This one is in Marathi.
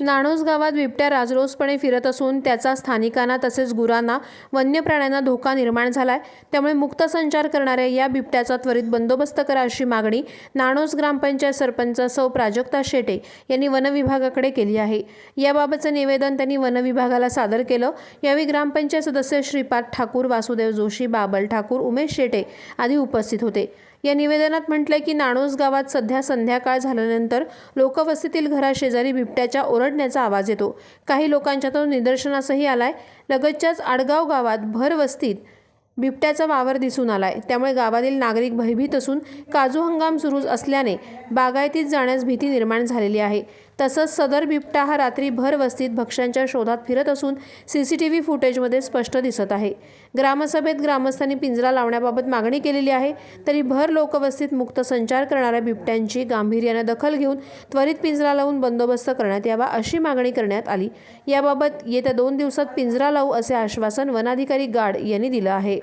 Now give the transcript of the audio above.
नाणोस गावात बिबट्या राजरोसपणे फिरत असून त्याचा स्थानिकांना तसेच गुरांना वन्य प्राण्यांना धोका निर्माण झाला आहे त्यामुळे मुक्त संचार करणाऱ्या या बिबट्याचा त्वरित बंदोबस्त करा अशी मागणी नाणोस ग्रामपंचायत सरपंच सौ प्राजक्ता शेटे यांनी वनविभागाकडे केली आहे. याबाबतचं निवेदन त्यांनी वनविभागाला सादर केलं. यावेळी ग्रामपंचायत सदस्य श्रीपाद ठाकूर वासुदेव जोशी बाबल ठाकूर उमेश शेटे आदी उपस्थित होते. या निवेदनात म्हटलंय की नाणोस गावात सध्या संध्याकाळ झाल्यानंतर लोकवस्तीतील घराशेजारी बिबट्याच्या ओरडण्याचा आवाज येतो. काही लोकांच्या तो निदर्शनासही आलाय. लगतच्याच आडगाव गावात भर वस्तीत बिबट्याचा वावर दिसून आलाय. त्यामुळे गावातील नागरिक भयभीत असून काजू हंगाम सुरू असल्याने बागायतीत जाण्यास भीती निर्माण झालेली आहे. तसंच सदर बिबटा हा रात्री भर वस्तीत भक्ष्यांच्या शोधात फिरत असून सी सी टी व्ही फुटेजमध्ये स्पष्ट दिसत आहे. ग्रामसभेत ग्रामस्थांनी पिंजरा लावण्याबाबत मागणी केलेली आहे तरी भर लोकवस्तीत मुक्त संचार करणाऱ्या बिबट्यांची गांभीर्याने दखल घेऊन त्वरित पिंजरा लावून बंदोबस्त करण्यात यावा अशी मागणी करण्यात आली. याबाबत येत्या दोन दिवसात पिंजरा लावू असे आश्वासन वनाधिकारी गाड यांनी दिलं आहे.